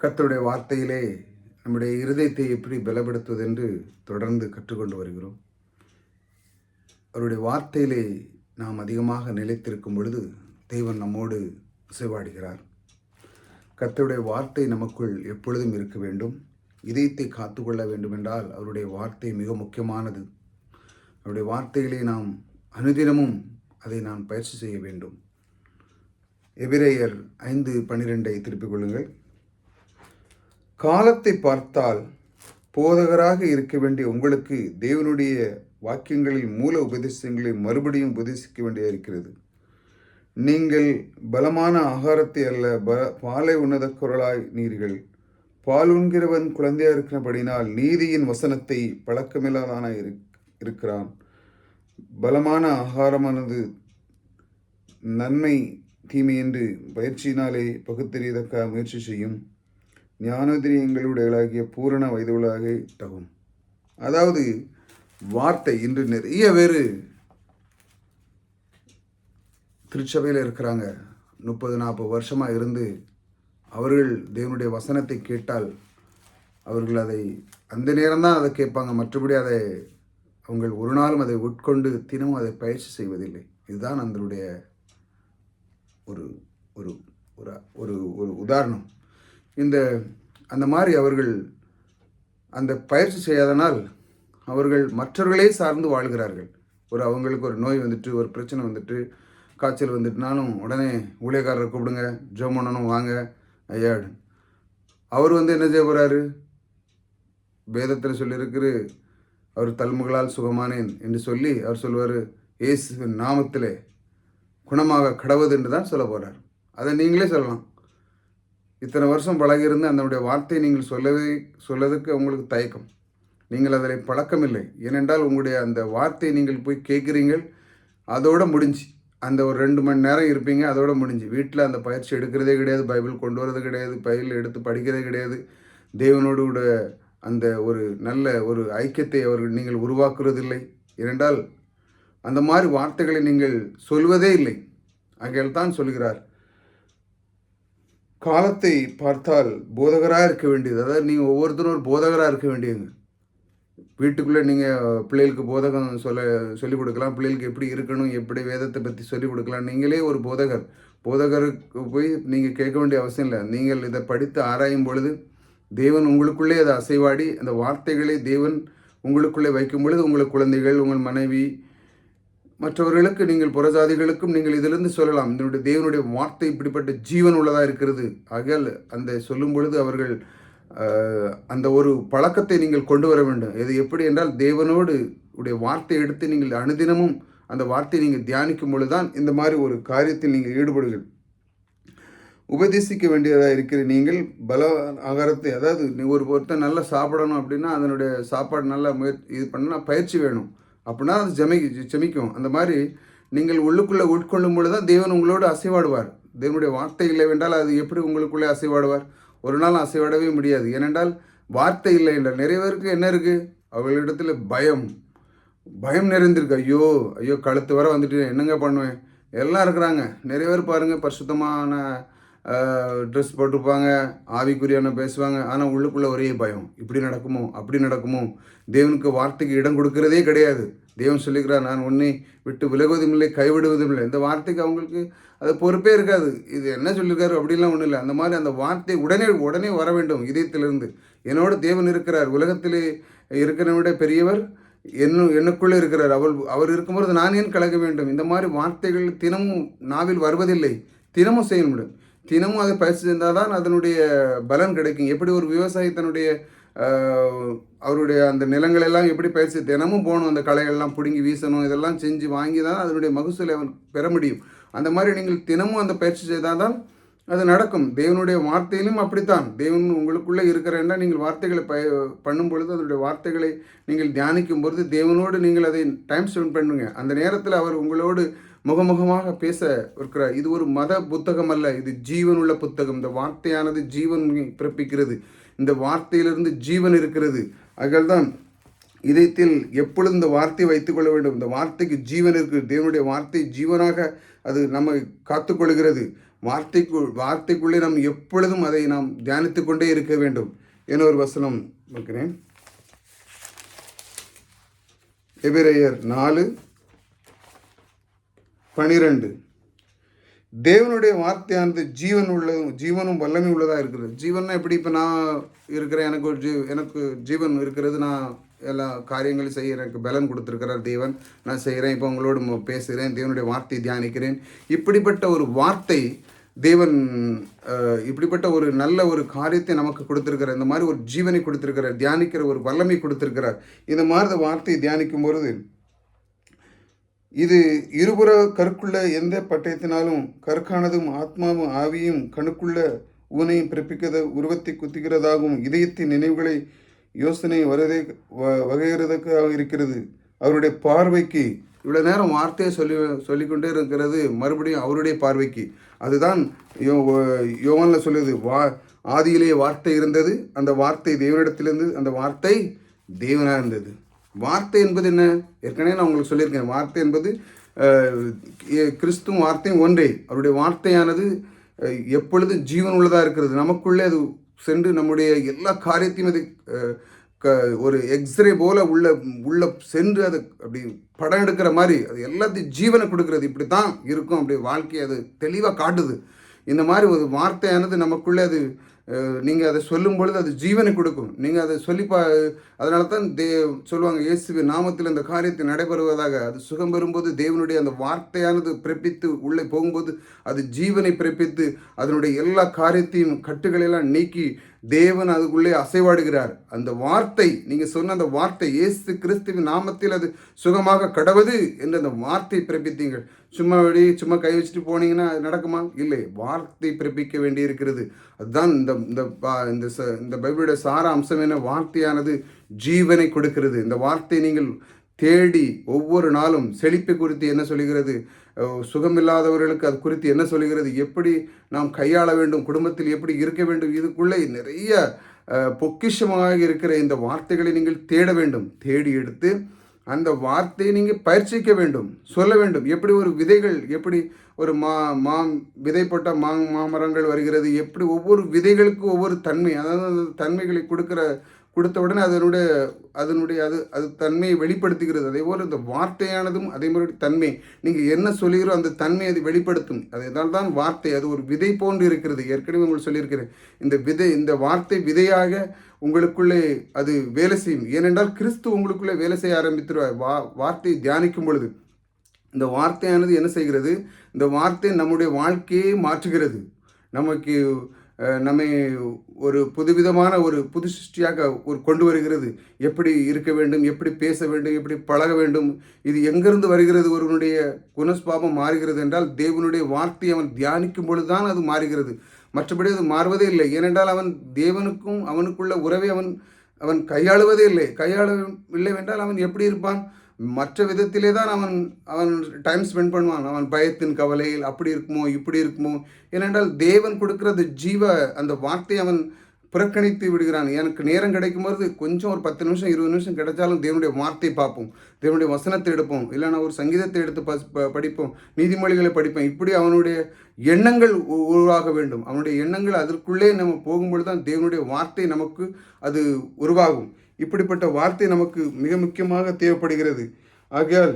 கத்தருடைய வார்த்தையிலே நம்முடைய இருதயத்தை எப்படி பலப்படுத்துவது என்று தொடர்ந்து கற்றுக்கொண்டு வருகிறோம். அவருடைய வார்த்தையிலே நாம் அதிகமாக நிலைத்திருக்கும் பொழுது தெய்வன் நம்மோடு இசைவாடுகிறார் கத்தருடைய வார்த்தை நமக்குள் எப்பொழுதும் இருக்க வேண்டும். இதயத்தை காத்துக்கொள்ள வேண்டுமென்றால் அவருடைய வார்த்தை மிக முக்கியமானது. அவருடைய வார்த்தைகளை நாம் அனுதினமும் அதை நாம் பயிற்சி செய்ய வேண்டும். எபிரேயர் ஐந்து பன்னிரெண்டை திருப்பிக் கொள்ளுங்கள். காலத்தை பார்த்தால் போதகராக இருக்க வேண்டிய உங்களுக்கு தேவனுடைய வாக்கியங்களில் மூல உபதேசங்களை மறுபடியும் உபதேசிக்க வேண்டிய இருக்கிறது. நீங்கள் பலமான ஆகாரத்தை அல்ல ப பாலை உன்னத குரலாய் நீர்கள். பால் உண்கிறவன் குழந்தையாக இருக்கிறபடினால் நீதியின் வசனத்தை பழக்கமில்லாதான இருக்கிறான். பலமான ஆகாரமானது நன்மை தீமை என்று பயிற்சியினாலே பகுத்தறியதக்க முயற்சி செய்யும். ஞானோதிரியங்களுடையலாகிய பூரண வயதுகளாக தகும். அதாவது வார்த்தை இன்று நிறைய பேர் திருச்சபையில் இருக்கிறாங்க. முப்பது நாற்பது வருஷமாக இருந்து அவர்கள் தேவனுடைய வசனத்தை கேட்டால் அவர்கள் அதை அந்த நேரம்தான் அதை கேட்பாங்க. மற்றபடி அதை அவங்க ஒரு நாளும் அதை உட்கொண்டு தினமும் அதை பயிற்சி செய்வதில்லை. இதுதான் அதனுடைய ஒரு ஒரு ஒரு ஒரு ஒரு உதாரணம். இந்த அந்த மாதிரி அவர்கள் அந்த பயிற்சி செய்யாதனால் அவர்கள் மற்றவர்களே சார்ந்து வாழ்கிறார்கள். ஒரு அவங்களுக்கு ஒரு நோய் வந்துட்டு ஒரு பிரச்சனை வந்துட்டு காய்ச்சல் வந்துட்டுனாலும் உடனே ஊழியக்காரரை கூப்பிடுங்க ஜோம் பண்ணணும் வாங்க ஐயாடு அவர் வந்து என்ன செய்ய போகிறாரு வேதத்தில் சொல்லியிருக்கிற அவர் தல்முகளால் சுகமானேன் என்று சொல்லி அவர் சொல்லுவார் இயேசுவின் நாமத்திலே குணமாக கடவுது என்று தான் சொல்ல போகிறார் அதை நீங்களே சொல்லலாம். இத்தனை வருஷம் பழகியிருந்து அதனுடைய வார்த்தையை நீங்கள் சொல்லவே சொல்லதுக்கு உங்களுக்கு தயக்கம். நீங்கள் அதில் பழக்கமில்லை. ஏனென்றால் உங்களுடைய அந்த வார்த்தையை நீங்கள் போய் கேட்குறீங்கள் அதோடு முடிஞ்சு. அந்த ஒரு ரெண்டு மணி நேரம் இருப்பீங்க அதோட முடிஞ்சு. வீட்டில் அந்த பயிற்சி எடுக்கிறதே கிடையாது பைபிள் கொண்டு வரது கிடையாது பைபிள் எடுத்து படிக்கிறதே கிடையாது. தேவனோடு கூட அந்த ஒரு நல்ல ஒரு ஐக்கியத்தை அவர்கள் நீங்கள் உருவாக்குறதில்லை. ஏனென்றால் அந்த மாதிரி வார்த்தைகளை நீங்கள் சொல்வதே இல்லை. ஆகையால் தான் சொல்கிறார் காலத்தை பார்த்தால் போதகராக இருக்க வேண்டியது. அதாவது நீங்கள் ஒவ்வொருத்தரும் ஒரு போதகராக இருக்க வேண்டியது வீட்டுக்குள்ளே நீங்கள் பிள்ளைகளுக்கு போதகம் சொல்ல சொல்லிக் கொடுக்கலாம். பிள்ளைகளுக்கு எப்படி இருக்கணும் எப்படி வேதத்தை பற்றி சொல்லிக் கொடுக்கலாம். நீங்களே ஒரு போதகர். போதகருக்கு போய் நீங்கள் கேட்க வேண்டிய அவசியம் இல்லை. நீங்கள் இதை படித்து ஆராயும் பொழுது தேவன் உங்களுக்குள்ளே அதை அசைவாடி அந்த வார்த்தைகளை தேவன் உங்களுக்குள்ளே வைக்கும் பொழுது உங்கள் குழந்தைகள் உங்கள் மனைவி மற்றவர்களுக்கு நீங்கள் புறஜாதிகளுக்கும் நீங்கள் இதிலிருந்து சொல்லலாம். இதனுடைய தேவனுடைய வார்த்தை இப்படிப்பட்ட ஜீவன் உள்ளதாக இருக்கிறது. ஆகையால் அந்த சொல்லும் பொழுது அவர்கள் அந்த ஒரு பழக்கத்தை நீங்கள் கொண்டு வர வேண்டும். இது எப்படி என்றால் தேவனோடு உடைய வார்த்தை எடுத்து நீங்கள் அனுதினமும் அந்த வார்த்தையை நீங்கள் தியானிக்கும் பொழுது தான் இந்த மாதிரி ஒரு காரியத்தில் நீங்கள் ஈடுபடுங்கள் உபதேசிக்க வேண்டியதாக இருக்கிற நீங்கள் பல ஆகாரத்தை அதாவது நீ ஒரு ஒருத்தர் நல்லா சாப்பிடணும் அப்படின்னா அதனுடைய சாப்பாடு நல்லா முயற்சி இது பண்ணால் பயிற்சி வேணும். அப்படின்னா அது ஜமி ஜமிக்கும். அந்த மாதிரி நீங்கள் உள்ளுக்குள்ளே உட்கொள்ளும் பொழுது தான் தேவன் உங்களோடு அசைவாடுவார். தேவனுடைய வார்த்தை இல்லை என்றால் அது எப்படி உங்களுக்குள்ளே அசைவாடுவார்? ஒரு நாள் அசைவாடவே முடியாது. ஏனென்றால் வார்த்தை இல்லை என்றால் நிறைய பேருக்கு என்ன இருக்குது அவர்களிடத்தில் பயம். பயம் நிறைந்திருக்கு. ஐயோ ஐயோ கழுத்து வர வந்துட்டு என்னங்க பண்ணுவேன்? எல்லாம் இருக்கிறாங்க. நிறைய பேர் பாருங்கள் பரிசுத்தமான ட்ரெஸ் போட்டிருப்பாங்க ஆவிக்குரியான பேசுவாங்க. ஆனால் உள்ளுக்குள்ளே ஒரே பயம். இப்படி நடக்குமோ? அப்படி நடக்குமோ? தேவனுக்கு வார்த்தைக்கு இடம் கொடுக்கறதே கிடையாது. தேவன் சொல்லிக்கிறார் நான் உன்னை விட்டு விலகுவதும் இல்லை கைவிடுவதும் இல்லை இந்த வார்த்தைக்கு அவங்களுக்கு அது பொறுப்பே இருக்காது. இது என்ன சொல்லியிருக்காரு அப்படிலாம் ஒன்றும் இல்லை. அந்த மாதிரி அந்த வார்த்தை உடனே உடனே வர வேண்டும் இதயத்திலிருந்து. என்னோட தேவன் இருக்கிறார். உலகத்திலே இருக்கிறவட பெரியவர் என்ன எனக்குள்ளே இருக்கிறார். அவள் அவர் இருக்கும்போது நான் ஏன் கலக்க வேண்டும்? இந்த மாதிரி வார்த்தைகள் தினமும் நாவில் வருவதில்லை. தினமும் செய்ய முடியும் தினமும் அதை பயிற்சி செஞ்சால் தான் அதனுடைய பலன் கிடைக்கும். எப்படி ஒரு விவசாயி தன்னுடைய அவருடைய அந்த நிலங்களெல்லாம் எப்படி பயிற்சி தினமும் போகணும் அந்த களைகள்லாம் பிடுங்கி வீசணும் இதெல்லாம் செஞ்சு வாங்கி தான் அதனுடைய மகசூலை அவன் பெற முடியும். அந்த மாதிரி நீங்கள் தினமும் அந்த பயிற்சி செய்தால் தான் அது நடக்கும். தேவனுடைய வார்த்தையிலும் அப்படித்தான். தேவன் உங்களுக்குள்ளே இருக்கிறேன்னா நீங்கள் வார்த்தைகளை ப பண்ணும் பொழுது அதனுடைய வார்த்தைகளை நீங்கள் தியானிக்கும் பொழுது தேவனோடு நீங்கள் அதை டைம் ஸ்பெண்ட் பண்ணுங்க. அந்த நேரத்தில் அவர் உங்களோடு முகமுகமாக பேச இருக்கிற இது ஒரு மத புத்தகம் அல்ல. இது ஜீவனுள்ள புத்தகம். இந்த வார்த்தையானது ஜீவன் பிறப்பிக்கிறது. இந்த வார்த்தையிலிருந்து ஜீவன் இருக்கிறது. தான் இதயத்தில் எப்பொழுதும் இந்த வார்த்தையை வைத்துக்கொள்ள வேண்டும். இந்த வார்த்தைக்கு ஜீவன் இருக்குது தேவனுடைய வார்த்தை ஜீவனாக அது நம்மை காத்துக்கொள்கிறது வார்த்தைக்கு வார்த்தைக்குள்ளே நாம் எப்பொழுதும் அதை நாம் தியானித்து கொண்டே இருக்க வேண்டும். என ஒரு வசனம் வைக்கிறேன் எபிரேயர் நாலு பனிரெண்டு. தேவனுடைய வார்த்தையானது ஜீவன் உள்ளதும் ஜீவனும் வல்லமை உள்ளதாக இருக்கிறது. ஜீவன்னா எப்படி இப்போ நான் இருக்கிறேன் எனக்கு ஒரு ஜீ எனக்கு ஜீவன் இருக்கிறது நான் எல்லா காரியங்களும் செய்கிறேன் எனக்கு பலன் கொடுத்துருக்கிறார் தேவன். நான் செய்கிறேன் இப்போ உங்களோடு பேசுகிறேன் தேவனுடைய வார்த்தையை தியானிக்கிறேன். இப்படிப்பட்ட ஒரு வார்த்தை தேவன் இப்படிப்பட்ட ஒரு நல்ல ஒரு காரியத்தை நமக்கு கொடுத்துருக்கிறார். இந்த மாதிரி ஒரு ஜீவனை கொடுத்துருக்கிறார் தியானிக்கிற ஒரு வல்லமை கொடுத்துருக்கிறார். இந்த மாதிரி வார்த்தையை தியானிக்கும் பொழுது இது இருபுற கருக்குள்ள எந்த பட்டயத்தினாலும் கற்கானதும் ஆத்மாவும் ஆவியும் கணுக்குள்ள ஊனையும் பிறப்பிக்கத உருவத்தை குத்துகிறதாகவும் இதயத்தின் நினைவுகளை யோசனை வரதே வ- வகைகிறதுக்காக இருக்கிறது. அவருடைய பார்வைக்கு இவ்வளோ நேரம் வார்த்தையை சொல்லி சொல்லிக்கொண்டே இருக்கிறது மறுபடியும் அவருடைய பார்வைக்கு. அதுதான் யோ யோவானில் சொல்லுது வா ஆதியிலேயே வார்த்தை இருந்தது அந்த வார்த்தை தேவனிடத்திலிருந்து அந்த வார்த்தை தேவனாக இருந்தது வார்த்தை என்பது என்ன? ஏற்கனவே நான் உங்களுக்கு சொல்லியிருக்கேன். வார்த்தை என்பது கிறிஸ்துவும் வார்த்தையும் ஒன்றே. அவருடைய வார்த்தையானது எப்பொழுது எப்பொழுதும் ஜீவன் உள்ளதாக இருக்கிறது. நமக்குள்ளே அது சென்று நம்முடைய எல்லா காரியத்தையும் அது க ஒரு எக்ஸ்ரே போல உள்ள உள்ள சென்று அது அப்படி படம் எடுக்கிற மாதிரி அது எல்லாத்தையும் ஜீவனை கொடுக்கறது. இப்படி தான் இருக்கும். அப்படி வாழ்க்கையை அது தெளிவாக காட்டுது. இந்த மாதிரி ஒரு வார்த்தையானது நமக்குள்ளே அது நீங்கள் அதை சொல்லும் பொழுது அது ஜீவனை கொடுக்கும். நீங்கள் அதை சொல்லி பா அதனால தான் தே சொல்லுவாங்க இயேசுவி நாமத்தில் இந்த காரியத்தை நடைபெறுவதாக. அது சுகம் பெறும்போது தேவனுடைய அந்த வார்த்தையானது பிறப்பித்து உள்ளே போகும்போது அது ஜீவனை பிறப்பித்து அதனுடைய எல்லா காரியத்தையும் கட்டுகளெல்லாம் நீக்கி தேவன் அதுக்குள்ளே அசைவாடுகிறார். அந்த வார்த்தை நீங்கள் சொன்ன அந்த வார்த்தை இயேசு கிறிஸ்துவின் நாமத்தில் அது சுகமாக கடவுது என்று அந்த வார்த்தை பிறப்பித்தீங்கள் சும்மா வெளியே சும்மா கை வச்சுட்டு போனீங்கன்னா அது நடக்குமா? இல்லை வார்த்தை பிறப்பிக்க வேண்டி இருக்கிறது அதுதான் இந்த இந்த பா- இந்த ச- இந்த பைபிளுடைய சார அம்சம் என்ன? வார்த்தையானது ஜீவனை கொடுக்கிறது. இந்த வார்த்தை நீங்கள் தேடி ஒவ்வொரு நாளும் செழிப்பை குறித்து என்ன சொல்கிறது? சுகமில்லாதவர்களுக்கு அது குறித்து என்ன சொல்கிறது? எப்படி நாம் கையாள வேண்டும்? குடும்பத்தில் எப்படி இருக்க வேண்டும்? இதுக்குள்ளே நிறைய பொக்கிஷமாக இருக்கிற இந்த வார்த்தைகளை நீங்கள் தேட வேண்டும். தேடி எடுத்து அந்த வார்த்தையை நீங்கள் பயிற்சிக்க வேண்டும். சொல்ல வேண்டும். எப்படி ஒரு விதைகள் எப்படி ஒரு மா மா விதைப்பட்ட மா மாமரங்கள் வருகிறது? எப்படி ஒவ்வொரு விதைகளுக்கும் ஒவ்வொரு தன்மை அதாவது அந்த தன்மைகளை கொடுக்குற கொடுத்த உடனே அதனுடைய அதனுடைய அது அது தன்மையை வெளிப்படுத்துகிறது. அதே போல் இந்த வார்த்தையானதும் அதே மாதிரி தன்மை. நீங்கள் என்ன சொல்லுகிறோ அந்த தன்மை அது வெளிப்படுத்தும். அதனால் தான் வார்த்தை அது ஒரு விதை போன்று இருக்கிறது. ஏற்கனவே உங்களுக்கு சொல்லியிருக்கிறேன். இந்த விதை இந்த வார்த்தை விதையாக உங்களுக்குள்ளே அது வேலை செய்யும். ஏனென்றால் கிறிஸ்து உங்களுக்குள்ளே வேலை செய்ய ஆரம்பித்துருவார். வா வார்த்தையை தியானிக்கும் பொழுது. இந்த வார்த்தையானது என்ன செய்கிறது? இந்த வார்த்தை நம்முடைய வாழ்க்கையை மாற்றுகிறது. நமக்கு நம்மை ஒரு புதுவிதமான ஒரு புது சிருஷ்டியாக ஒரு கொண்டு வருகிறது. எப்படி இருக்க வேண்டும் எப்படி பேச வேண்டும் எப்படி பழக வேண்டும் இது எங்கிருந்து வருகிறது ஒருவனுடைய குணஸ்பாபம் மாறுகிறது என்றால் தேவனுடைய வார்த்தை அவன் தியானிக்கும் பொழுதுதான் அது மாறுகிறது. மற்றபடி அது மாறுவதே இல்லை. ஏனென்றால் அவன் தேவனுக்கும் அவனுக்குள்ள உறவை அவன் அவன் கையாளுவதே இல்லை. கையாளவில்லை என்றால் அவன் எப்படி இருப்பான்? மற்ற விதத்திலே தான் அவன் அவன் டைம் ஸ்பெண்ட் பண்ணுவான். அவன் பயத்தின் கவலையில் அப்படி இருக்குமோ இப்படி இருக்குமோ? ஏனென்றால் தேவன் கொடுக்கிறது ஜீவ அந்த வார்த்தையை அவன் புறக்கணித்து விடுகிறான். எனக்கு நேரம் கிடைக்கும்போது கொஞ்சம் ஒரு பத்து நிமிஷம் இருபது நிமிஷம் கிடைச்சாலும் தேவனுடைய வார்த்தை பார்ப்போம். தேவனுடைய வசனத்தை எடுப்போம். இல்லைன்னா ஒரு சங்கீதத்தை எடுத்து ப- படிப்போம். நீதிமொழிகளை படிப்போம். இப்படி அவனுடைய எண்ணங்கள் உ- உருவாக வேண்டும். அவனுடைய எண்ணங்கள் அதற்குள்ளே நம்ம போகும்பொழுது தான் தேவனுடைய வார்த்தை நமக்கு அது உருவாகும். இப்படிப்பட்ட வார்த்தை நமக்கு மிக முக்கியமாக தேவைப்படுகிறது. ஆகையால்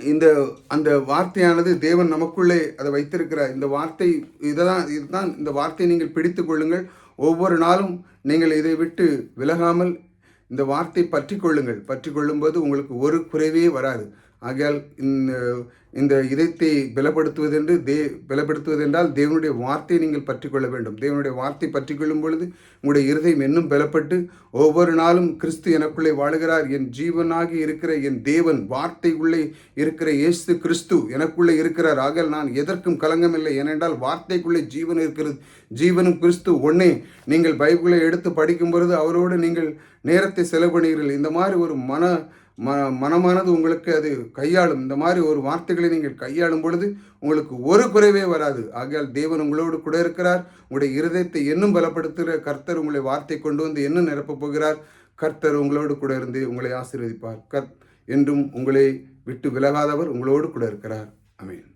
இந்த அந்த வார்த்தையானது தேவன் நமக்குள்ளே அதை வைத்திருக்கிறார். இந்த வார்த்தை இதுதான் இதுதான் இந்த வார்த்தையை நீங்கள் பிடித்து கொள்ளுங்கள். ஒவ்வொரு நாளும் நீங்கள் இதை விட்டு விலகாமல் இந்த வார்த்தை பற்றி கொள்ளுங்கள். பற்றி கொள்ளும்போது உங்களுக்கு ஒரு குறைவே வராது. ஆகையால் இந்த இந்த இதயத்தை பலப்படுத்துவதென்று தே பலப்படுத்துவதென்றால் தேவனுடைய வார்த்தையை நீங்கள் பற்றி கொள்ள வேண்டும். தேவனுடைய வார்த்தை பற்றி கொள்ளும் பொழுது உங்களுடைய இருதயம் இன்னும் பலப்பட்டு ஒவ்வொரு நாளும் கிறிஸ்து எனக்குள்ளே வாழுகிறார். என் ஜீவனாகி இருக்கிற என் தேவன் வார்த்தை உள்ளே இருக்கிற இயேசு கிறிஸ்து எனக்குள்ளே இருக்கிறார். ஆகையால் நான் எதற்கும் கலங்கமில்லை. ஏனென்றால் வார்த்தைக்குள்ளே ஜீவன் இருக்கிறது. ஜீவனும் கிறிஸ்து ஒன்னே. நீங்கள் பைபிளை எடுத்து படிக்கும் பொழுது அவரோடு நீங்கள் நேரத்தை செலவு பண்ணுகிறீர்கள் இந்த மாதிரி ஒரு மன ம மனமானது உங்களுக்கு அது கையாளும். இந்த மாதிரி ஒரு வார்த்தைகளை நீங்கள் கையாளும் பொழுது உங்களுக்கு ஒரு குறைவே வராது. ஆகையால் தேவன் உங்களோடு கூட இருக்கிறார். உங்களுடைய இருதயத்தை இன்னும் பலப்படுத்துகிற கர்த்தர் உங்களை வார்த்தை கொண்டு வந்து இன்னும் நிரப்பப் போகிறார். கர்த்தர் உங்களோடு கூட இருந்து உங்களை ஆசீர்வதிப்பார். கத் என்றும் உங்களை விட்டு விலகாதவர் உங்களோடு கூட இருக்கிறார். அமேன்